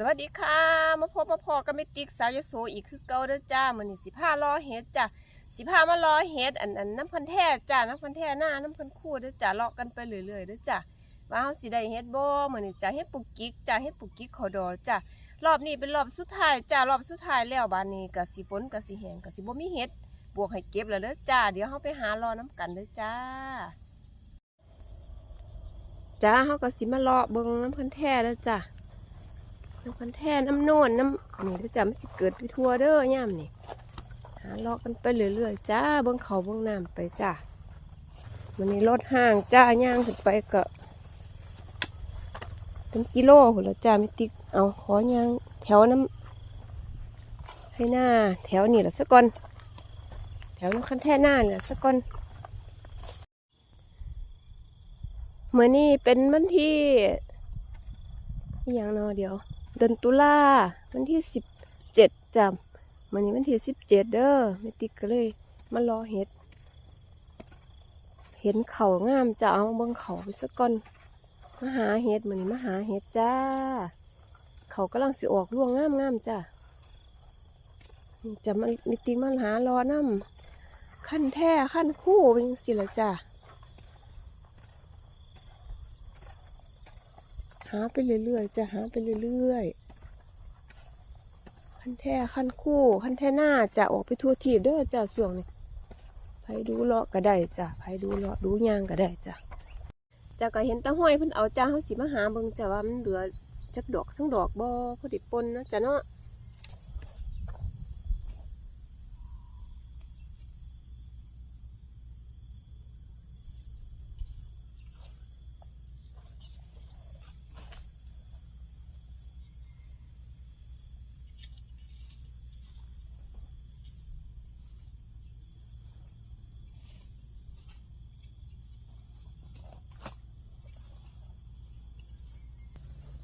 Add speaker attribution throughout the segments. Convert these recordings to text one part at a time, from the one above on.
Speaker 1: สวัสดีค่ะ มาพบมาพอกับม่ติ๊กสาวยโสอีกคือเก่าเด้อจ้ามือนี้สิพารอเฮ็ดจ้ะสิพามารอเฮ็ดอันอันน้ำพันแท้จ้าน้ำพันแท้หน้าน้ำพันคู่เด้อจ้าเลาะกันไปเรื่อยๆเด้อจ้าว่าเฮาสิได้เฮ็ดบ่มือนี้จ้าเฮ็ดปุกกิกจ้าเฮ็ดปุกกิกขอดอจ้ารอบนี้เป็นรอบสุดท้ายจ้ารอบสุดท้ายแล้วบานนี้ก็สิฝนก็สิแห้งก็สิบ่มีเฮ็ดบวกให้เก็บแล้วเด้อจ้าเดี๋ยวเฮาไปหารอน้ำกันเด้อจ้าจ้าเฮาก็สิมาเลาะเบิ่งน้ำพันแท้เด้อจ้า น้ำพันแท่น้ำโน่นน้ำนี่ก็จะไม่สิเกิดไปทั่วเด้อย่ามนี่หาเลาะกันไปเรื่อยๆจ้าเบิ้องเขาเบิ้องน้ำไปจ้ามันนี้รถห่างจ้าย่างขึ้นไปก็เป็นกิโลหุ่นละจ้าไม่ติกเอาขอย่างแถวน้ำให้หน้า แถวนี่ละสักก่อนแถวน้ำคันแท่หน้านี่ละสักก่อนเมื่อนี้เป็นวันที่อย่างนอเดียว เดือนตุลาวันที่สิบเจ็ดจำวันนี้วันที่สิบเจ็ดเด้อไม่ติกก็เลยมารอเห็ด เห็นเขางามจะเอาเบิ่งเขาไปสักก่อนมาหาเห็ดมันนี้มาหาเห็ดจ้า เขากำลังสิออกร่วงงามงามจ้าจะมาไม่ติมาหารอน้ำขั้นแท้ขั้นคู่เป็นสิละจ้า หาไปเรื่อยๆจะหาไปเรื่อยๆขั้นแท่ขั้นคู่ขั้นแท่หน้าจะออกไปทั่วทีบเด้อจ้าส่องนี่ไปดูเลาะก็ได้จ้ะไปดูเลาะดูยางก็ได้จ้ะจ้าก็เห็นตาห้อยเพิ่นเอาจ้าเขาสิมาหาเบิ่งจ้ะว่ามันเหลือจักดอกสังดอกบ่พอดิปนนะจ้ะเนาะ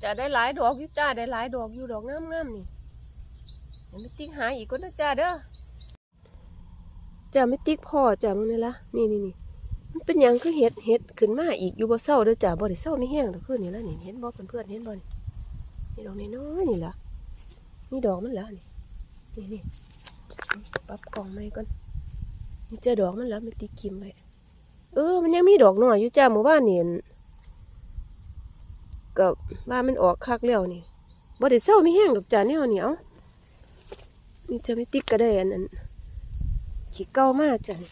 Speaker 1: จะได้หลายดอกอยู่จ้าได้หลายดอกอยู่ดอกงามๆนี่เดี๋ยวไม่ติ๊กหาอีกก็นะจ้าเด้อจ้าไม่ติ๊กพ่อจ้ามึงนี่ละนี่นี่นี่มันเป็นยังคือเห็ดเห็ดขึ้นมาอีกอยู่บ่เศร้าเด้อจ้าบ่ได้เศร้าไม่แห้งดอกคือนี่ละนี่เห็นบ่เพื่อนๆเห็นบ่นี่ดอกน้อยนี่ละนี่ดอกมันละนี่นี่นี่ปรับกล่องใหม่ก่อนนี่เจอดอกมันแล้วไม่ติ๊กกิมไว้เออ มันยังมีดอกน้อยอยู่จ้าหมู่บ้านเนี่อั่น กับว่ามันออกคักแล้วนี่บ่ได้เศร้าไม่แห้งดอกจ้าแนวนี่เอ้านี่จะไม่ติ๊กก็ได้อันนั้นขี้เก่ามากจ้ะนี่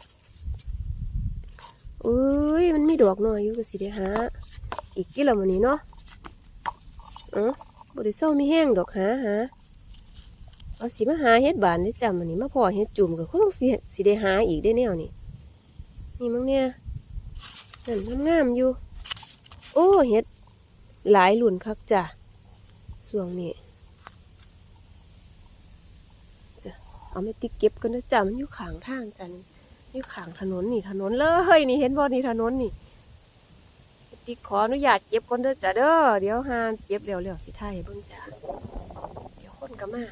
Speaker 1: เอ้ยมันมีดอกหน้อยอยู่ก็สิได้หาอีกกี่ละมื้อนี้เนาะเอ้าบ่ได้เศร้าไม่แห้งดอกหาหาเอาสิมาหาเฮ็ดบานได้จ้ะมื้อนี้มาพอเฮ็ดจุ่มก็คงต้องสิสิได้หาอีกได้แนวนี่นี่มั้งเนี่ยนั่นงามๆอยู่ โอ้เฮ็ด หลายหลุนคักจ้ะส่วงนี้จ้ะเอาไม่ติเก็บกันนะจ้ะมันอยู่ขางทางจ้ะนี่อยู่ขางถนนนี่ถนนเลยนี่เห็นบ่นี่ถนนนี่ติขออนุญาตเก็บก่อนเด้อจ้ะเด้อเดี๋ยวหาเก็บเร็วๆสิถ่ายให้เบิ่งจ้ะเดี๋ยวคนก็มา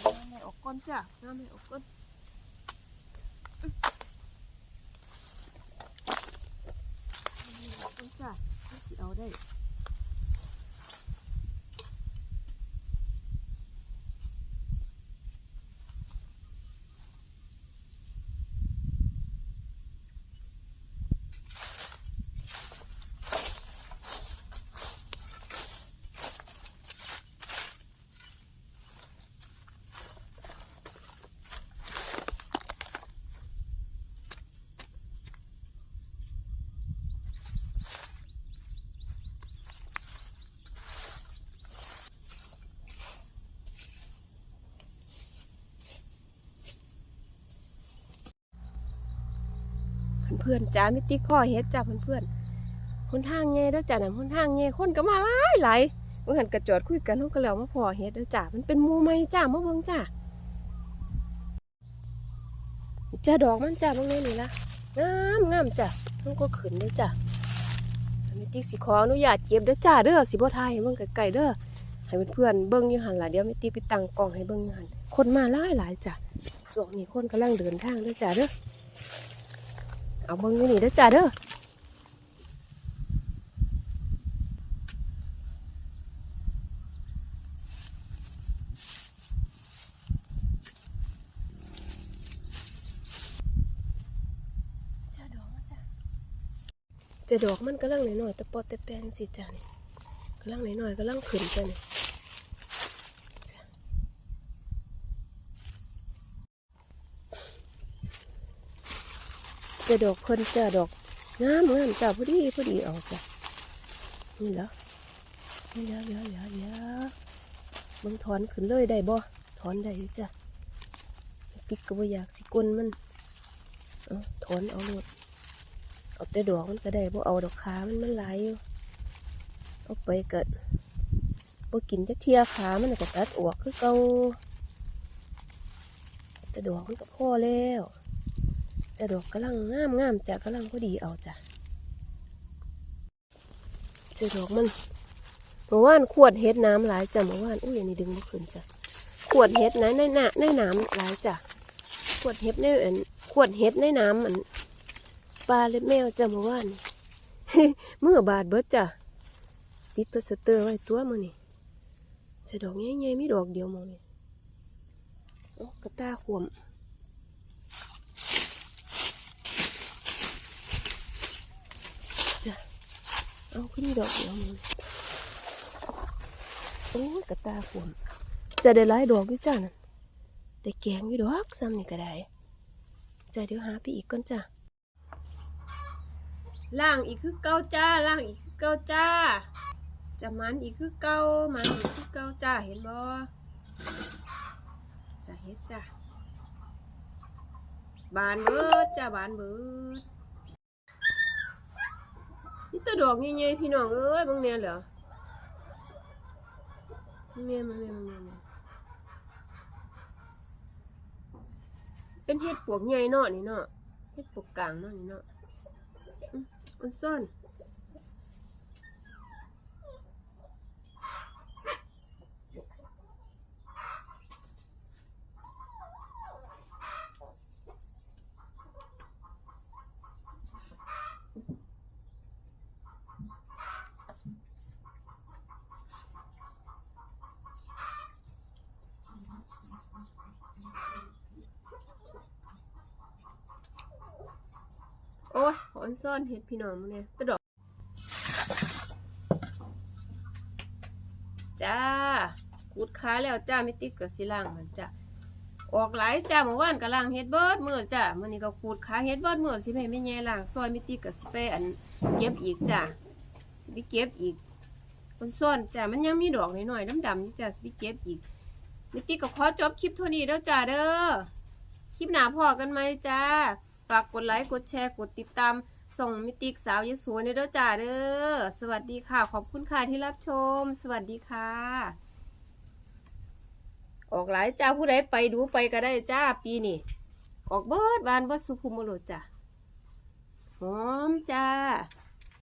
Speaker 1: เอาแม่ออกก่อนจ้ะเอาแม่ออกก่อน ต้องจ้ะสิเอาได้ เพื่อนจ้าม่ติ๊กพ่อเฮ็ดจ้าเพื่อนๆคนทางแง่เด้อจ้าน่ะคนทางแง่คนก็มาหลายหลายเมื่อหันกระจอดคุยกันเขาก็แล้วมาพ่อเฮ็ดเด้อจ้ามันเป็นมูไหมจ้ามาเบิ่งจ้าจ้าดอกมันจ้าบางแน่นี่ละงามงามจ้ามันก็ขึ้นเด้อจ้าม่ติ๊กสิขออนุญาตเก็บเด้อจ้าเด้อสิบ่ทายให้เบิ่งไกลๆเด้อให้เพื่อนๆเบิ่งอยู่หันล่ะเดี๋ยวม่ติ๊กไปตั้งกล้องให้เบิ่งอยู่หันคนมาหลายหลายจ้าส่วงนี้คนกำลังเดินทางเด้อจ้าเด้อ เอาบิ้งอยู่นี่เด้อจ้าเด้อจะดอกมันกำลังหน่อยๆแต่ปอดแต่แปนสิจันี่กำลังหน่อยๆกำลังขึ้นจ้ะนี่ จะดอกเพิ่นจ้ะดอกงามงามจ้ะพอดีพอดีเอาจ้ะนี่เหรอนี่เดี๋ยวเดี๋ยวเดี๋ยวเดี๋ยวมึงถอนขึ้นเลยได้บ่ถอนได้จ้ะติ๊กก็บ่อยากสิกลมันเอาถอนเอาโลดเอาแต่ดอกมันก็ได้บ่เอาดอกขามันมันหลายอยู่เอาไปเกิดบ่กินจักเทียขามันก็ตัดออกคือเก่าแต่ดอกมันก็พอแล้ว จะดอกกำลังงามงามจ้ะกำลังพอดีเอาจ้ะจะดอกมันเมื่อวานขวดเฮ็ดน้ำหลายจ้ะเมื่อวานอุ้ยอันนี้ดึงบ่ขึ้นจ้ะขวดเฮ็ดนะในหน้ำในน้ำหลายจ้ะขวดเฮ็ดในอันขวดเฮ็ดในน้ำอันปลาเล็บแมวจ้ะเมื่อวานเมื่อบาดเบิดจ้ะติดพลาสเตอร์ไว้ตัวมือนี่ใส่ดอกใหญ่ๆมีดอกเดียวมองนี่โอ้กระตาขวม เอาขึ้นมีดอกเดียวมองนี่โอ้ยกระตาขวมจะได้หลายดอกอยู่จ้ะนั่นได้แกงอยู่ดอกซ้ำนี่ก็ได้จ้ะเดี๋ยวหาไปอีกก่อนจ้ะล่างอีกคือเก้าจ้าล่างอีกคือเก้าจ้า จะมันอีกคือเก้ามันอีกคือเก้าจ้าเห็นบ่จะเฮ็ดจ้าบานเบิดจ้าบานเบิด นี่ตะดอกใหญ่ๆพี่น้องเอ้ยบางเนี่ยเหรอบางเนี่ยบางเนี่ยบางเนี่ยบางเนี่ยเป็นเห็ดปวกใหญ่เนาะนี่เนาะเห็ดปวกกลางเนาะนี่เนาะอันซ่อนโอ้ยขอนซ่อนเห็ดพี่น้องเนี่ยตะดอก จ้ากูดขาแล้วจ้าม่ติกับสิล่างมันจ้าออกหลายจ้าเมื่อวานก็ล่างเฮ็ดเบิร์ดเมื้อจ้ามื้อนี้ก็ขูดขาเฮ็ดเบิร์ดเมื้อสิให้แม่ใหญ่ล่างซอยม่ติกับสิไปอันเก็บอีกจ้าสิไปเก็บอีกคนซ่อนจ้ามันยังมีดอกน้อยๆดำๆอยู่จ้าสิไปเก็บอีกม่ติดก็ขอจบคลิปเท่านี้แล้วจ้าเด้อคลิปหนาพอกันไหมจ้า ฝากกดไลค์ กดแชร์ กดติดตาม ส่งมิติกสาวยโสในเด้อจ่าเด้อสวัสดีค่ะ ขอบคุณค่ะที่รับชม สวัสดีค่ะ ออกหลายจ้าผู้ใดไปดูไปก็ได้จ้าปีนี้ออกเบิดบานเบิดสุภุมโลจ้าหอมจ้า